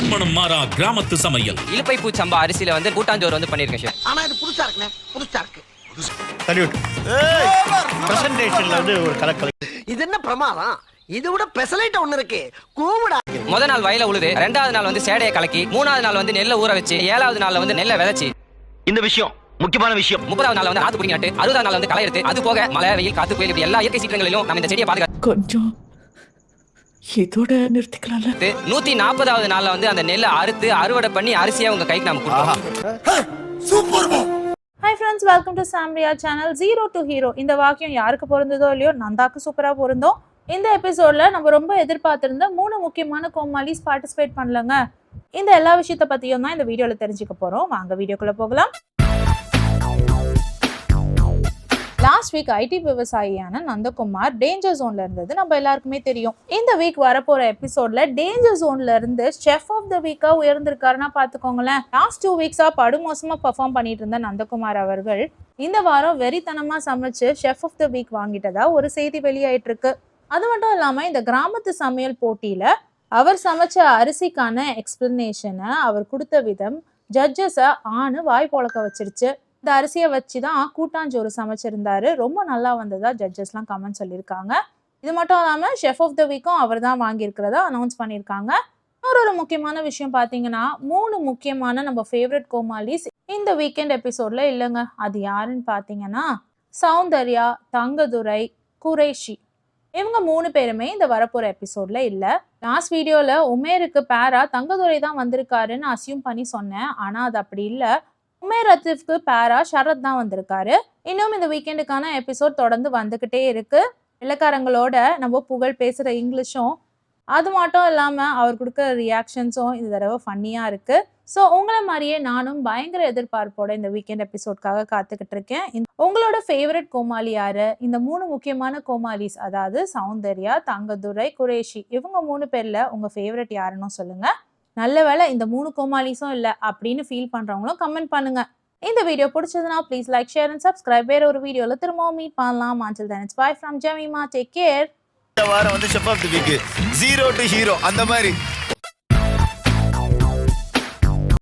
மண்மணம் மாறா கிராமத்து சமையல். இலுப்பை பூச்சம்பா அரிசியில வந்து கூட்டாஞ்சோறு வந்து பண்ணிருக்கேன் ஷெஃப் ஆனா இது புதுசா இருக்குண்ணே புதுசா இருக்கு. சல்யூட் பிரசன்டேஷன்ல வந்து ஒரு கலக்கலை. இது என்ன பிரமாதம்? இது விட பெசலைட் ஒண்ணு இருக்கு. கூவுடா. முத நாள் வயல உழுது ரெண்டாவது நாள் வந்து சேடையை கலக்கி மூணாவது நாள் வந்து நெல்லை ஊற வச்சு ஏழாவது நாள்ல வந்து நெல்லை விதைச்சு. இந்த விஷயம் முக்கியமான விஷயம். முப்பதாவது நாள் வந்து நாத்து பிடிங்கி நட்டு அறுபதாவது நாள் வந்து களை எடுத்து அது போக மழை வெயில் காத்து புயல் இப்படி எல்லா இயற்கை சீற்றங்களிலும் நம்ம இந்த செடியை பாதுகாத்து கொஞ்சம் இதோட நிறுத்திக்கலாம்ல. நூத்தி நாற்பதாவது நாள்ல வந்து அந்த நெல்லை அறுத்து அறுவடை பண்ணி அரிசியா உங்க கைக்கு நம்ம கொடுப்போம் hi friends welcome to Samriya channel zero to hero இந்த வாக்கியம் யாருக்கு பொருந்ததோ இல்லையோ நந்தாக்கு சூப்பராக பொருந்தோம். இந்த எபிசோட்ல நம்ம ரொம்ப எதிர்பார்த்திருந்த மூணு முக்கியமான கோமாலிஸ் பார்ட்டிசிபேட் பண்ணலங்க. இந்த எல்லா விஷயத்த பத்தியும் தான் இந்த வீடியோல தெரிஞ்சுக்க போறோம். வாங்க வீடியோக்குள்ள போகலாம். லாஸ்ட் வீக் ஐடி விவசாயியான நந்தகுமார் டேஞ்சர் ஜோன்ல இருந்தது. நம்ம எல்லாருக்குமே தெரியும். இந்த வீக் வரப்போற எபிசோட்ல டேஞ்சர் ஜோன்ல இருந்து செஃப் ஆஃப் த வீக்கா உயர்ந்திருக்காருன்னா பாத்துக்கோங்களேன். லாஸ்ட் டூ வீக்ஸா படுமோசமா பெர்ஃபார்ம் பண்ணிட்டு இருந்த நந்தகுமார் அவர்கள் இந்த வாரம் வெறித்தனமா சமைச்சு செஃப் ஆஃப் த வீக் வாங்கிட்டதா ஒரு செய்தி வெளியாயிட்டு இருக்கு அது மட்டும் இல்லாம இந்த கிராமத்து சமையல் போட்டியில அவர் சமைச்ச அரிசிக்கான எக்ஸ்பிளனேஷனை அவர் கொடுத்த விதம் ஜட்ஜஸை ஆணு வாய் பொழக்க வச்சிருச்சு. இந்த அரிசியை வச்சு தான் கூட்டாஞ்சோறு சமைச்சிருந்தாரு. ரொம்ப நல்லா வந்ததா ஜட்ஜஸ்லாம் கமெண்ட் சொல்லியிருக்காங்க. இது மட்டும் இல்லாமல் ஷெஃப் ஆஃப் த வீக்கும் அவர் தான் வாங்கியிருக்கிறதா அனௌன்ஸ் பண்ணியிருக்காங்க. இன்னொரு முக்கியமான விஷயம் பார்த்தீங்கன்னா மூணு முக்கியமான நம்ம ஃபேவரட் கோமாலிஸ் இந்த வீக்கெண்ட் எபிசோட்ல இல்லைங்க. அது யாருன்னு பார்த்தீங்கன்னா சௌந்தர்யா தங்கதுரை குரேஷி. இவங்க மூணு பேருமே இந்த வரப்போற எபிசோட்ல இல்ல. லாஸ்ட் வீடியோல உமேருக்கு பேரா தங்கதுரை தான் வந்திருக்காருன்னு அசியூம் பண்ணி சொன்னேன். ஆனா அது அப்படி இல்லை. உமேர் ரத்தீஃப்க்கு பேரா ஷரத் தான் வந்திருக்காரு. இன்னும் இந்த வீக்கெண்டுக்கான எபிசோட் தொடர்ந்து வந்துக்கிட்டே இருக்கு. இலக்காரங்களோட நம்ம புகழ் பேசுகிற இங்கிலீஷும் அது மட்டும் இல்லாமல் அவர் கொடுக்குற ரியாக்ஷன்ஸும் இந்த தடவை ஃபன்னியாக இருக்குது ஸோ உங்களை மாதிரியே நானும் பயங்கர எதிர்பார்ப்போட இந்த வீக்கெண்ட் எபிசோட்காக காத்துக்கிட்டு இருக்கேன். உங்களோட ஃபேவரட் கோமாளி யாரு? இந்த மூணு முக்கியமான கோமாளிஸ் அதாவது சௌந்தர்யா தங்கதுரை குரேஷி இவங்க மூணு பேரில் உங்கள் ஃபேவரட் யாருன்னு சொல்லுங்கள் நல்ல வேலை இந்த மூணு கோமாளிஸும் இல்லை அப்படின்னு ஃபீல் பண்ணுறவங்களும் கமெண்ட் பண்ணுங்க. இந்த வீடியோ பிடிச்சதுன்னா please like share and subscribe வேற ஒரு வீடியோவில் திரும்பவும் மீட் பண்ணலாம். மாஞ்சல் தன் it's bye from Jemima take care இந்த வாரம் வந்து chef of the week zero to hero அந்த மாதிரி.